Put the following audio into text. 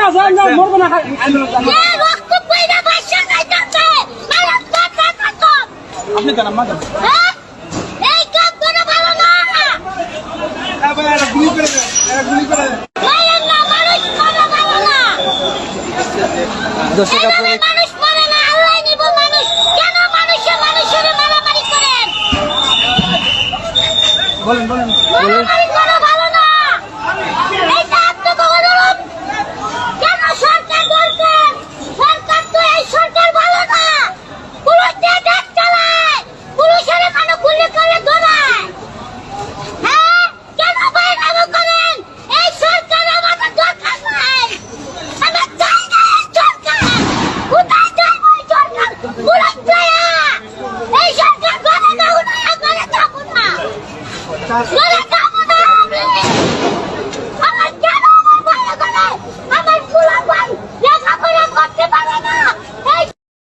না যাই না মরবে না। এ রক্ত পয়দা বাসা যাইতাছে মারাত কাট কাট কাট আপনি জানান মা হ্যাঁ? এই কাজ করে ভালো না। গুলি করে এরা গুলি করে দেন। না মানুষ মরে ভালো না। দর্শক আপনারা মানুষ মরে না আল্লাহ নিব মানুষ। কেন মানুষে মানুষের মারামারি করেন? বলেন বলেন। মারামারি করা ভালো না এইটা আত্মগৌরব কেন সরকার দরকার সরকার তো এই সরকার ভালো না পুলিশ দিয়ে দেশ চালায় পুলিশের মানুষ গুলি করে দৌড়ায় হ্যাঁ কেন বাইরে করেন এই সরকার আমাদের দরকার নাই আমরা চাই না এই সরকার কোথায় যাব এই সরকার পুলিশ চায়া এই সরকার করে না উনায় করে থাকুন না